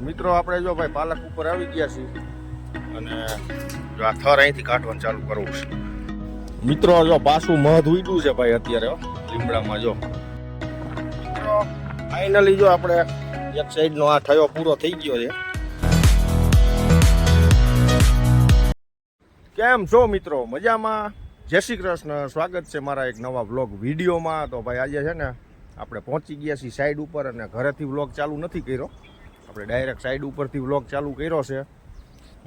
મિત્રો, આપણે જો ભાઈ પાલક ઉપર આવી ગયા છીએ અને જો આ થર અહીંથી કાઢવાનું ચાલુ કરવું છે. મિત્રો જો પાછું મધ ઉડ્યું છે ભાઈ અત્યારે લીમડામાં જો. મિત્રો ફાઇનલી જો આપણે એક સાઈડનો આ થયો પૂરો થઈ ગયો છે. કેમ છો મિત્રો? મજામાં? જય શ્રી કૃષ્ણ. સ્વાગત છે મારા એક નવા વ્લોગ વિડીયોમાં. તો ભાઈ આજે છે ને, આપણે પહોંચી ગયા છીએ સાઈડ ઉપર અને ઘરેથી વ્લોગ ચાલુ નથી કર્યો. આપણે ડાયરેક્ટ સાઈડ ઉપરથી વ્લોગ ચાલુ કર્યો છે.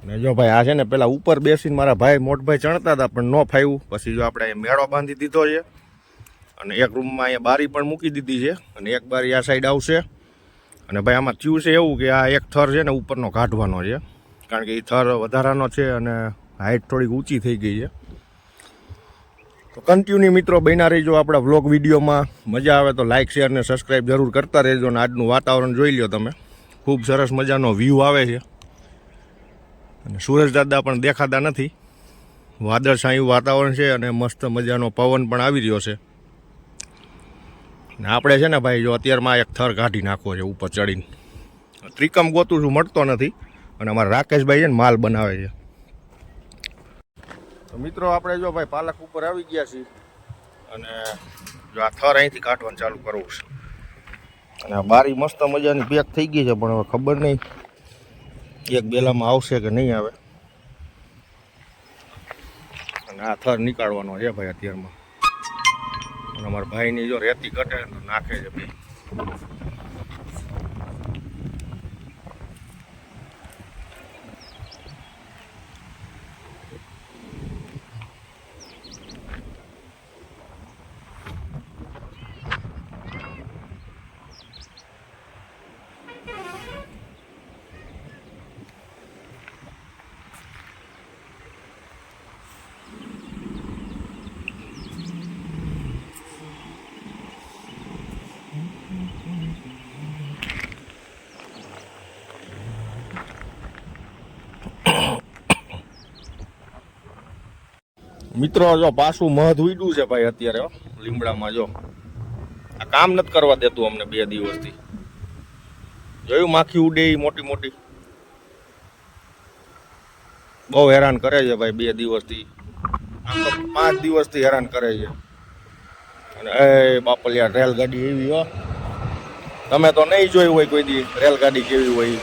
અને જો ભાઈ આ છે ને પેલા ઉપર બેસીને મારા ભાઈ મોટભાઈ ચણતા હતા, પણ ન ફાવ્યું પછી જો આપણે મેળો બાંધી દીધો છે અને એક રૂમમાં અહીંયા બારી પણ મૂકી દીધી છે અને એક બારી આ સાઈડ આવશે. અને ભાઈ આમાં થયું છે એવું કે આ એક થર છે ને ઉપરનો કાઢવાનો છે. કારણ કે એ થર વધારાનો છે અને હાઈટ થોડીક ઊંચી થઈ ગઈ છે. તો કન્ટિન્યુ મિત્રો બન્યા રહીજો આપણા વ્લોગ વિડીયોમાં. મજા આવે તો લાઇક શેર ને સબસ્ક્રાઈબ જરૂર કરતા રહેજો અને આજનું વાતાવરણ જોઈ લો તમે. ખૂબ સરસ મજાનો વ્યૂ આવે છે. અને સૂરજ દાદા પણ દેખાતા નથી. વાદળછાયું વાતાવરણ છે અને મસ્ત મજાનો પવન પણ આવી રહ્યો છે. ને આપણે છે ને ભાઈ જો અત્યારમાં એક થર કાઢી નાખવો છે ઉપર ચડીને. ત્રિકમ ગોતું છું, મળતો નથી. અને અમારા રાકેશભાઈ છે ને માલ બનાવે છે. તો મિત્રો આપણે જો ભાઈ પાલક ઉપર આવી ગયા છીએ. અને જો આ થર અહીંથી કાઢવાનું ચાલુ કરવું છે. અને બારી મસ્ત મજાની પેક થઈ ગઈ છે, પણ હવે ખબર નહીં એક બેલામાં આવશે કે નહીં આવે. અને આ થર નીકાળવાનો છે ભાઈ અત્યારમાં. અને અમારા ભાઈની જો રેતી ઘટે તો નાખે છે બે મિત્રો, જો પાછું મધ ઉડ્યું છે ભાઈ અત્યારે લીમડામાં જો. આ કામ નથી કરવા દેતું અમને બે દિવસથી. જોયું માખી ઉડે એ મોટી મોટી? બહુ હેરાન કરે છે ભાઈ બે દિવસથી. પાંચ દિવસથી હેરાન કરે છે. અને એ બાપલિયા રેલગાડી એવી, હો. તમે તો નહીં જોયું હોય કોઈ દી રેલગાડી કેવી હોય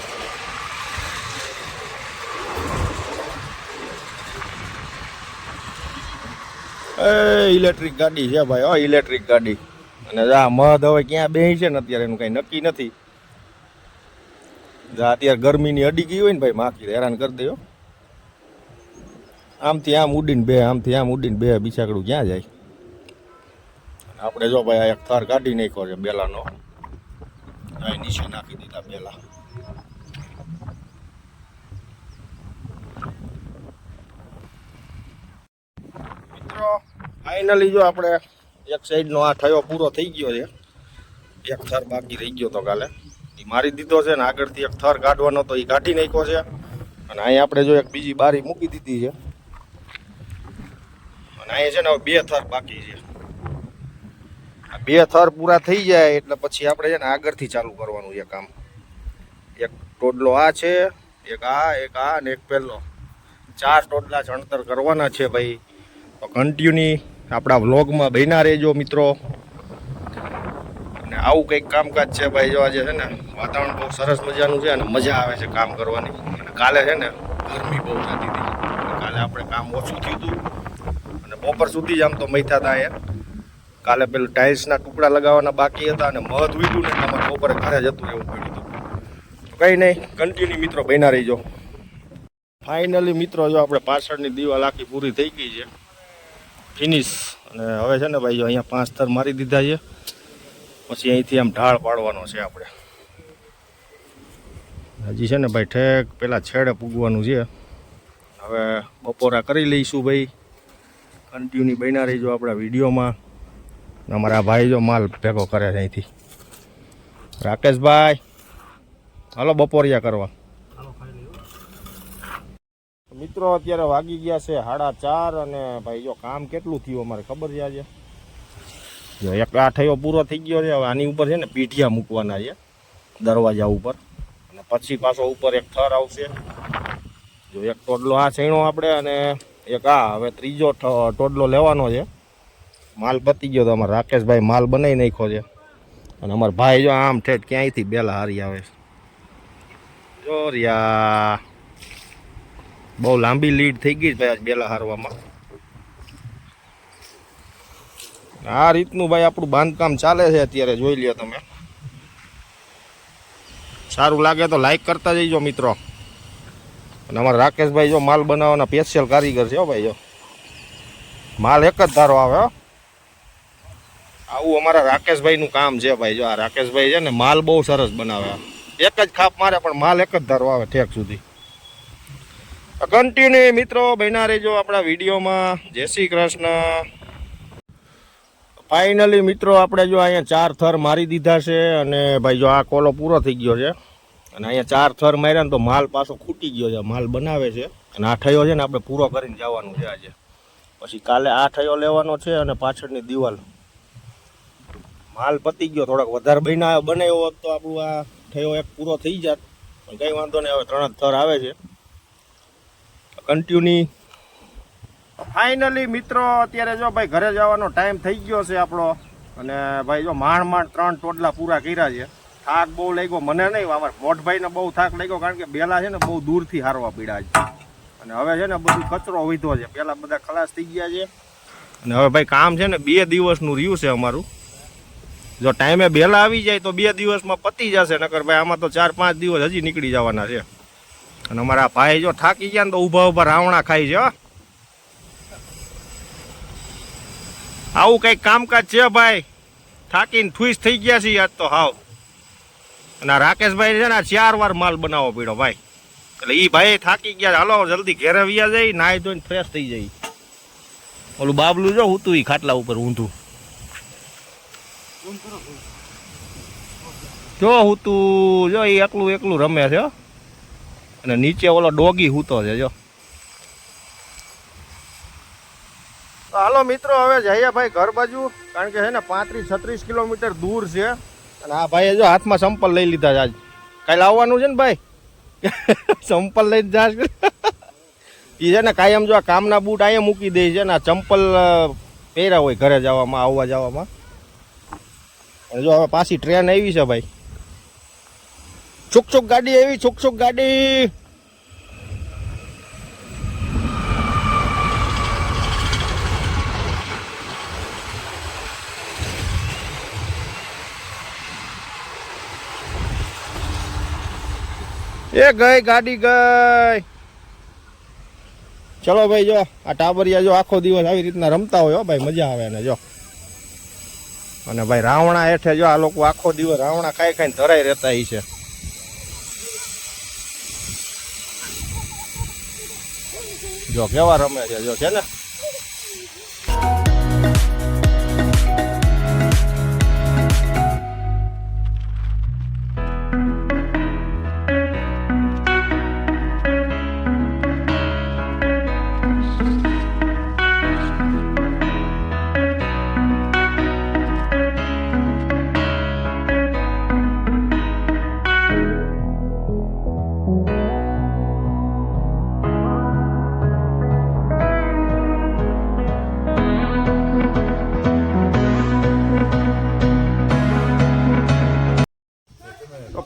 એ ઇલેક્ટ્રિક ગાડી છે ભાઈ, હા ઇલેક્ટ્રિક ગાડી. અને આ મધ હવે ક્યાં બે છે ને અત્યારે એનું કાંઈ નક્કી નથી. જા, અત્યારે ગરમીની અડી ગઈ હોય ને ભાઈ, માખી હેરાન કરી દેવો આમથી આમ ઉડીને બે, આમથી આમ ઉડીને બે બિછાકડું ક્યાં જાય? આપણે જો ભાઈ આ એક થાર કાઢી નાખ્યો છે બેલાનો. નીચે નાખી દીધા બેલા મિત્રો ફાઇનલી જો આપણે એક સાઈડનો આ થયો, પૂરો થઈ ગયો છે. એક થર બાકી રહી ગયો તો કાલે. એ મારી દીધો છે ને આગળથી એક થર કાઢવાનો તો એ કાઢી નાખ્યો છે. અને અહીં આપણે જો એક બીજી બારી મૂકી દીધી છે. અને અહીં છે ને બે થર બાકી છે. બે થર પૂરા થઈ જાય એટલે પછી આપણે છે ને આગળથી ચાલુ કરવાનું છે કામ. એક ટોડલો આ છે, એક આ એક આ અને એક પહેલો. ચાર ટોડલા ચણતર કરવાના છે ભાઈ. તો કન્ટિન્યુ આપણા વ્લોગમાં બન્યા રહેજો મિત્રો. અને આવું કંઈક કામકાજ છે ભાઈ, જો આજે છે ને વાતાવરણ બહુ સરસ મજાનું છે અને મજા આવે છે કામ કરવાની. અને કાલે છે ને ગરમી બહુ થતી હતી. કાલે આપણે કામ ઓછું થયું હતું. અને બપોર સુધી જ આમ તો મૈથા હતા અહીંયા કાલે પેલું ટાઇલ્સના ટુકડા લગાવવાના બાકી હતા અને મધ વીધું ને તમારે બપોરે ઘરે જતું એવું પડ્યું હતું. કંઈ નહીં કન્ટિન્યુ મિત્રો બન્યા રહીજો. ફાઇનલી મિત્રો, જો આપણે પાછળની દિવાલ આખી પૂરી થઈ ગઈ છે. ફિનિશ. અને હવે છે ને ભાઈ, જો અહીંયા પાંચ થર મારી દીધા છે. પછી અહીંથી આમ ઢાળ પાડવાનો છે આપણે. હજી છે ને ભાઈ, ઠેક પેલા છેડે પૂગવાનું છે. હવે બપોરા કરી લઈશું ભાઈ. કન્ટિન્યુ બન્યા રહીજો આપણા વિડીયોમાં. અમારા ભાઈ જો માલ ભેગો કરે છે અહીંથી. રાકેશભાઈ, હાલો બપોરિયા કરવા. મિત્રો અત્યારે વાગી ગયા છે સાડા ચાર અને ભાઈ જો કામ કેટલું થયું અમારે ખબર છે આજે? જો એક આ ઠયો પૂરો થઈ ગયો છે, હવે આની ઉપર છે ને પીઠિયા મૂકવાના છે, દરવાજા ઉપર. અને પછી પાછો ઉપર એક થર આવશે. જો એક ટોડલો આ છેણો આપણે અને એક આ, હવે ત્રીજો ટોડલો લેવાનો છે. માલ પતી ગયો તો અમારે રાકેશભાઈ માલ બનાવી નાખ્યો છે. અને અમારા ભાઈ જો આમ ઠેઠ ક્યાંયથી બેલા હારી આવે છે. જો રિયા. બહુ લાંબી લીડ થઈ ગઈ ભાઈ આજ બેલા હારવામાં. આ રીતનું ભાઈ આપણું બાંધકામ ચાલે છે અત્યારે, જોઈ લ્યો તમે. સારું લાગે તો લાઈક કરતા જઈજો મિત્રો. અને અમારા રાકેશભાઈ જો માલ બનાવવાના સ્પેશિયલ કારીગર છે ભાઈ જો. માલ એક જ ધારો આવે હો. આવું અમારા રાકેશભાઈનું કામ છે ભાઈ જો. આ રાકેશભાઈ છે ને માલ બહુ સરસ બનાવે. એક જ ખાપ મારે, પણ માલ એક જ ધારો આવે ઠેક સુધી. કન્ટિન્યુ મિત્રો, બન્યા રહેજો આપણા વિડીયોમાં. જય શ્રી કૃષ્ણ. ફાઇનલી મિત્રો, આપણે જો અહીંયા ચાર થર મારી દીધા છે અને ભાઈ જો આ કોલો પૂરો થઈ ગયો છે. અને અહીંયા ચાર થર માર્યા ને તો માલ પાછો ખૂટી ગયો છે. માલ બનાવે છે અને આ ઠયો છે ને આપણે પૂરો કરીને જવાનું છે આજે. પછી કાલે આ ઠયો લેવાનો છે અને પાછળની દિવાલ. માલ પતી ગયો, થોડોક વધારે બના બનાવ્યો હોત તો આપણું આ ઠયો એક પૂરો થઈ જાત. પણ કંઈ વાંધો નહીં, હવે ત્રણ જ થર આવે છે. કન્ટિન્યુ ફાઇનલી મિત્રો, અત્યારે જો ભાઈ ઘરે જવાનો ટાઈમ થઈ ગયો છે આપણો. અને ભાઈ જો માંડ માંડ ત્રણ ટોટલા પૂરા કર્યા છે. થાક બહુ લાગ્યો, મને નહીં અમારા મોટભાઈને બહુ થાક લાગ્યો, કારણ કે બેલા છે ને બહુ દૂરથી હારવા પીડા છે. અને હવે છે ને બધું કચરો વીધો છે. પહેલાં બધા ખલાસ થઈ ગયા છે. અને હવે ભાઈ કામ છે ને બે દિવસનું રહ્યું છે અમારું. જો ટાઈમે બેલા આવી જાય તો બે દિવસમાં પતી જશે, નકર ભાઈ આમાં તો ચાર પાંચ દિવસ હજી નીકળી જવાના છે. અને અમારા ભાઈ જો થાકી ગયા ને તો ઊભા ઊભા રાવણા ખાઈ છે આવું કંઈક કામકાજ છે ભાઈ. થાકીને થુઈસ થઈ ગયા છીએ આજ તો હાવ. અને રાકેશભાઈ છે ને ચાર વાર માલ બનાવવો પડ્યો ભાઈ. એટલે એ ભાઈ થાકી ગયા હાલો, જલ્દી ઘેરે વ્યા જાય, નાહી ધોઈને ફ્રેશ થઈ જાય. ઓલું બાબલું જો હું એ ખાટલા ઉપર ઊંધું. જો હું તું જો એ એકલું એકલું રમે છે, હો. અને નીચે ઓલો ડોગી હૂતો છે, જો. હાલો મિત્રો, હવે જઈએ ભાઈ ઘર બાજુ, કારણ કે છે ને પાંત્રીસ, છત્રીસ કિલોમીટર દૂર છે. અને આ ભાઈએ જો હાથમાં સંપલ લઈ લીધા છે આજ. કાલે આવવાનું છે ને ભાઈ? સંપલ લઈને જાશ. એ છે ને કાયમ જો આ કામના બૂટ અહીંયા મૂકી દે છે ને, આ ચંપલ પહેર્યા હોય ઘરે જવામાં, આવવા જવામાં. અને જો હવે પાછી ટ્રેન આવી છે ભાઈ. છુક છુક ગાડી આવી છુક છુક ગાડી. એ ગઈ, ગાડી ગઈ. ચલો ભાઈ, જો, આ ટાબરિયા જો આખો દિવસ આવી રીતના રમતા હોય ભાઈ, મજા આવે ને, જો. અને ભાઈ, રાવણા હેઠે જો આ લોકો આખો દિવસ રાવણા ખાઈ ખાઈને ધરાઈ રહેતા છે. જો કેવા રમે છે જો છે ને?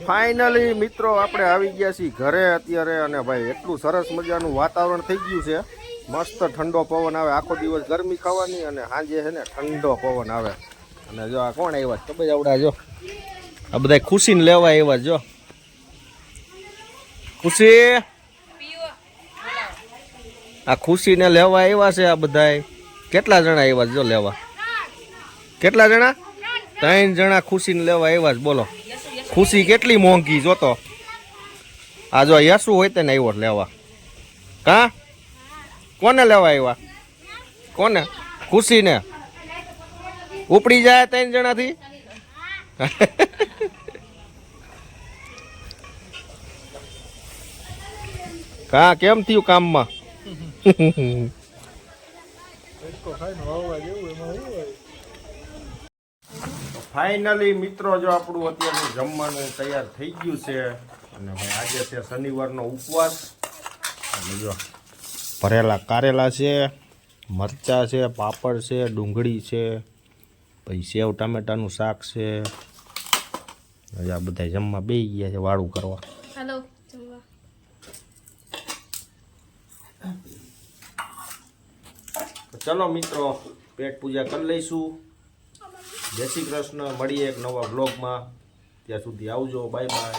ફાઇનલી મિત્રો, આપણે આવી ગયા છીએ ઘરે અત્યારે અને ભાઈ એટલું સરસ મજાનું વાતાવરણ થઈ ગયું છે. મસ્ત ઠંડો પવન આવે. આખો દિવસ ગરમી ખાવાની અને સાંજે છે ને ઠંડો પવન આવે. અને જો આ કોણ આવ્યા? ખબર આવડા જો. આ બધા ખુશીને લેવા આવ્યા જો. ખુશી? આ ખુશીને લેવા આવ્યા છે આ બધાય. કેટલા જણા આવ્યા જો લેવા? કેટલા જણા? ત્રણ જણા ખુશીને લેવા આવ્યા છે. બોલો. ખુશી કેટલી મોંઘી જોતો આ જો યસુ હોય તેને આવ્યો, લેવા. કા? કોને લેવા આવ્યા? કોને? ખુશીને. ઉપડી જાય ત્રણ જણાથી? કા, કેમ થયું કામમાં? ફાઇનલી મિત્રો જો આપણું અત્યારનું જમવાનું તૈયાર થઈ ગયું છે અને ભાઈ આજે છે શનિવારનો ઉપવાસ. અને જો ભરેલા કારેલા છે મરચાં છે પાપડ છે ડુંગળી છે પછી સેવ ટામેટાનું શાક છે. હવે આ બધા જમવા બે ગયા છે વાળું કરવા. હાલો જમવા ચલો મિત્રો પેટ પૂજા કરી લઈશું. જય શ્રી કૃષ્ણ. મળીએ એક નવા બ્લોગમાં ત્યાં સુધી આવજો. Bye bye